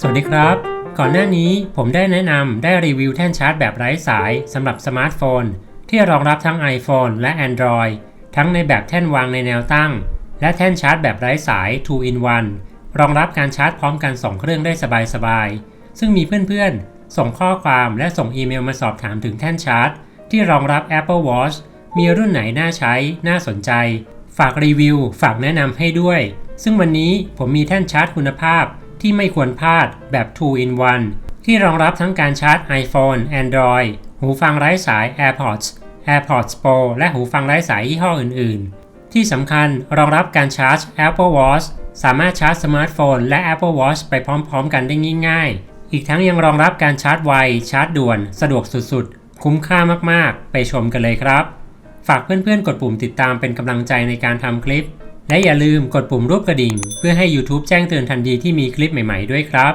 สวัสดีครับ ก่อนหน้านี้ผมได้แนะนำได้รีวิวแท่นชาร์จแบบไร้สายสำหรับสมาร์ทโฟน ที่รองรับทั้ง iPhone และ Android ทั้งในแบบแท่นวางในแนวตั้ง และแท่นชาร์จแบบไร้สาย 2 in 1 รองรับการชาร์จพร้อมกัน 2 เครื่องได้สบายๆ ซึ่งมีเพื่อนๆ ส่งข้อความและส่งอีเมลมาสอบถามถึงแท่นชาร์จ ที่รองรับ Apple Watch มีรุ่นไหนน่าใช้ น่าสนใจ ฝากรีวิว ฝากแนะนำให้ด้วย ซึ่งวันนี้ผมมีแท่นชาร์จคุณภาพ ที่ไม่ควรพลาดแบบ 2 in 1 ที่รองรับทั้งการชาร์จ iPhone Android หูฟังไร้สาย AirPods AirPods Pro และหูฟังไร้สายยี่ห้ออื่น ๆ ที่สำคัญรองรับการชาร์จ Apple Watch สามารถชาร์จสมาร์ทโฟนและ Apple Watch ไปพร้อม ๆ กันได้ง่าย ๆ อีกทั้งยังรองรับการชาร์จไว ชาร์จด่วน สะดวกสุดๆ คุ้มค่ามากๆ ไปชมกันเลยครับ ฝากเพื่อนๆ กดปุ่มติดตามเป็นกำลังใจในการทำคลิป และอย่าลืมกดปุ่มรูปกระดิ่ง เพื่อให้ YouTube แจ้งเตือนทันทีที่มีคลิปใหม่ๆด้วยครับ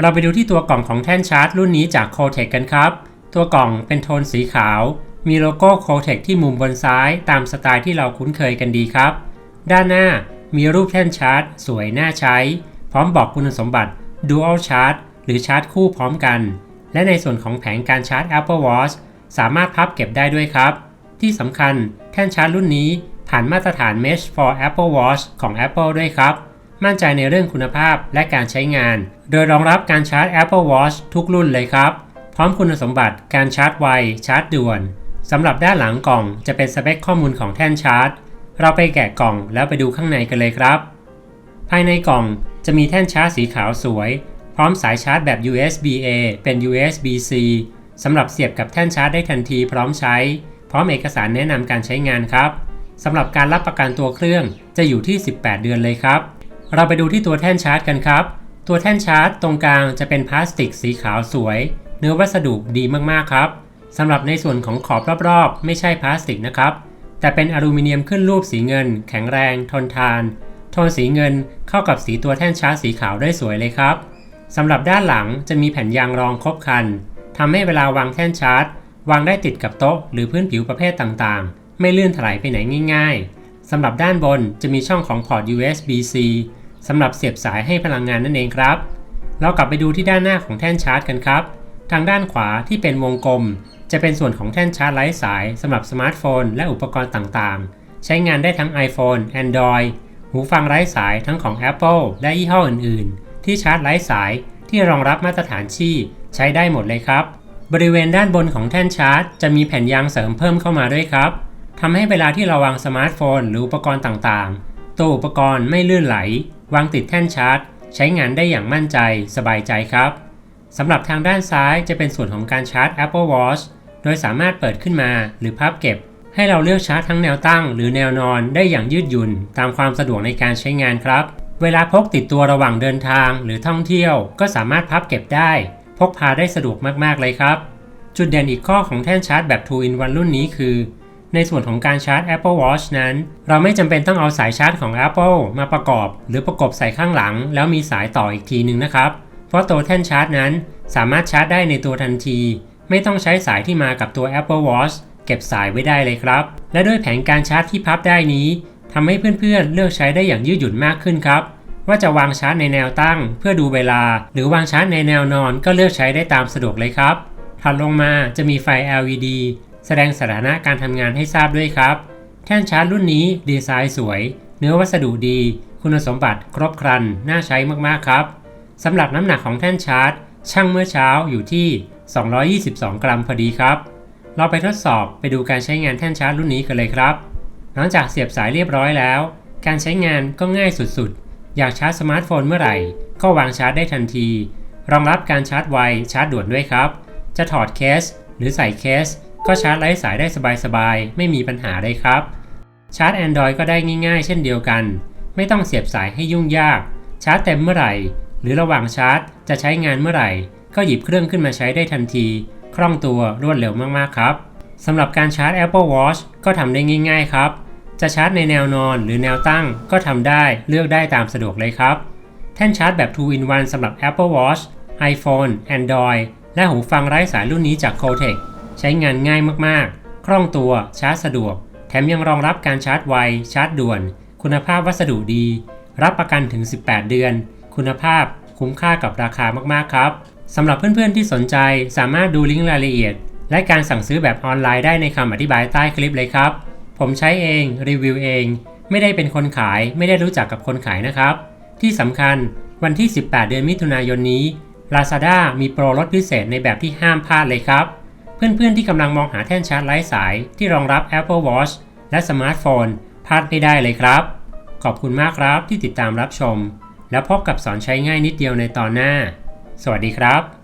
เราไปดูที่ตัวกล่องของแท่นชาร์จรุ่นนี้จาก c o t e c กันครับ ตัวกล่องเป็นโทนสีขาว มีโลโก้ c o t e c ที่มุมบนซ้ายตามสไตล์ที่เราคุ้นเคยกันดีครับ ด้านหน้ามีรูปแท่นชาร์จ สวยน่าใช้ พร้อมบอกคุณสมบัติ Dual Charge หรือชาร์จคู่พร้อมกัน และในส่วนของแผงการชาร์จ Apple Watch สามารถพับเก็บได้ด้วยครับ ที่สำคัญแท่นชาร์จรุ่นนี้ ผ่านมาตรฐาน Mesh for Apple Watch ของ Apple ด้วยครับ มั่นใจในเรื่องคุณภาพและการใช้งาน โดยรองรับการชาร์จ Apple Watch ทุกรุ่นเลยครับ พร้อมคุณสมบัติการชาร์จไว ชาร์จด่วน สำหรับด้านหลังกล่องจะเป็นสเปคข้อมูลของแท่นชาร์จ เราไปแกะกล่องแล้วไปดูข้างในกันเลยครับ ภายในกล่องจะมีแท่นชาร์จสีขาวสวย พร้อมสายชาร์จแบบ USB-A เป็น USB-C สำหรับเสียบกับแท่นชาร์จได้ทันทีพร้อมใช้ พร้อมเอกสารแนะนำการใช้งานครับ สำหรับการรับประกันตัวเครื่องจะอยู่ที่ 18 เดือนเลยครับ เราไปดูที่ตัวแท่นชาร์จกันครับ ตัวแท่นชาร์จตรงกลางจะเป็นพลาสติกสีขาวสวย เนื้อวัสดุดีมากๆครับสำหรับในส่วนของขอบรอบๆ ไม่ใช่พลาสติกนะครับ แต่เป็นอลูมิเนียมขึ้นรูปสีเงิน แข็งแรง ทนทานโทนสีเงินเข้ากับสีตัวแท่นชาร์จสีขาวได้สวยเลยครับสำหรับด้านหลังจะมีแผ่นยางรองครบคันทำให้เวลาวางแท่นชาร์จ วางได้ติดกับโต๊ะ หรือพื้นผิวประเภทต่างๆ ไม่เลื่อนถลายไปไหนง่ายๆสำหรับด้านบนจะมีช่องของพอร์ต USB-C สำหรับเสียบสายให้พลังงานนั่นเองครับ เรากลับไปดูที่ด้านหน้าของแท่นชาร์จกันครับ ทางด้านขวาที่เป็นวงกลม จะเป็นส่วนของแท่นชาร์จไร้สายสำหรับสมาร์ทโฟน และอุปกรณ์ต่างๆ ใช้งานได้ทั้ง iPhone Android หูฟังไร้สายทั้งของ Apple และยี่ห้ออื่นๆ ที่ชาร์จไร้สายที่รองรับมาตรฐานชี่ใช้ได้หมดเลยครับ บริเวณด้านบนของแท่นชาร์จ จะมีแผ่นยางเสริมเพิ่มเข้ามาด้วยครับ ทำให้เวลาที่เราวางสมาร์ทโฟนหรืออุปกรณ์ต่างๆ ตัวอุปกรณ์ไม่ลื่นไหล วางติดแท่นชาร์จ ใช้งานได้อย่างมั่นใจ สบายใจครับสำหรับทางด้านซ้ายจะเป็นส่วนของการชาร์จ Apple Watch โดยสามารถเปิดขึ้นมาหรือพับเก็บ ให้เราเลือกชาร์จทั้งแนวตั้ง หรือแนวนอนได้อย่างยืดหยุ่น ตามความสะดวกในการใช้งานครับ เวลาพกติดตัวระหว่างเดินทางหรือท่องเที่ยว ก็สามารถพับเก็บได้ พกพาได้สะดวกมากๆเลยครับ จุดเด่นอีกข้อของแท่นชาร์จแบบ 2 in 1รุ่นนี้คือ ในส่วนของการชาร์จ Apple Watch นั้น เราไม่จำเป็นต้องเอาสายชาร์จของ Apple มาประกอบ หรือประกบใส่ข้างหลัง แล้วมีสายต่ออีกทีหนึ่งนะครับ เพราะตัวแท่นชาร์จนั้นสามารถชาร์จได้ในตัวทันที ไม่ต้องใช้สายที่มากับตัว Apple Watch เก็บสายไว้ได้เลยครับ และด้วยแผงการชาร์จที่พับได้นี้ทำให้เพื่อนๆเลือกใช้ได้อย่างยืดหยุ่นมากขึ้นครับว่าจะวางชาร์จในแนวตั้ง เพื่อดูเวลา หรือวางชาร์จในแนวนอนก็เลือกใช้ได้ตามสะดวกเลยครับ ถัดลงมาจะมีไฟ LED แสดงสถานะการทำงานให้ทราบด้วยครับ แท่นชาร์จรุ่นนี้ดีไซน์สวย เนื้อวัสดุดี คุณสมบัติครบครัน น่าใช้มากๆครับสำหรับน้ำหนักของแท่นชาร์จช่างเมื่อเช้าอยู่ที่ 222 กรัมพอดีครับ เราไปทดสอบไปดูการใช้งานแท่นชาร์จรุ่นนี้กันเลยครับหลังจากเสียบสายเรียบร้อยแล้ว การใช้งานก็ง่ายสุดๆ อยากชาร์จสมาร์ทโฟนเมื่อไหร่ ก็วางชาร์จได้ทันที รองรับการชาร์จไวชาร์จด่วนด้วยครับ จะถอดเคส หรือใส่เคส ก็ชาร์จไร้สายได้สบายๆ ไม่มีปัญหาเลยครับ ชาร์จ Android ก็ได้ง่ายๆ เช่นเดียวกัน ไม่ต้องเสียบสายให้ยุ่งยาก ชาร์จเต็มเมื่อไหร่ หรือระหว่างชาร์จ จะใช้งานเมื่อไหร่ ก็หยิบเครื่องขึ้นมาใช้ได้ทันที คล่องตัวรวดเร็วมากๆครับสำหรับการชาร์จ Apple Watch ก็ทำได้ง่าย ๆ ครับ จะชาร์จในแนวนอนหรือแนวตั้งก็ทำได้เลือกได้ตามสะดวกเลยครับ แท่นชาร์จแบบ 2 in 1สำหรับ Apple Watch iPhone Android และหูฟังไร้สายรุ่นนี้จาก c o t e c ใช้งานง่ายมากๆ คล่องตัว ชาร์จสะดวก แถมยังรองรับการชาร์จไว ชาร์จด่วน คุณภาพวัสดุดี รับประกันถึง 18 เดือน คุณภาพคุ้มค่ากับราคามากๆครับ สำหรับเพื่อนๆที่สนใจสามารถดูลิงก์รายละเอียด และการสั่งซื้อแบบออนไลน์ได้ในคำอธิบายใต้คลิปเลยครับ ผมใช้เอง รีวิวเอง ไม่ได้เป็นคนขาย ไม่ได้รู้จักกับคนขายนะครับ ที่สำคัญวันที่ 18 เดือนมิถุนายนนี้ Lazada มีโปรลดพิเศษในแบบที่ห้ามพลาดเลยครับ เพื่อนๆที่กำลังมองหาแท่นชาร์จไร้สายที่รองรับ Apple Watch และสมาร์ทโฟนพลาดไม่ได้เลยครับ ขอบคุณมากครับที่ติดตามรับชม แล้วพบกับสอนใช้ง่ายนิดเดียวในตอนหน้า สวัสดีครับ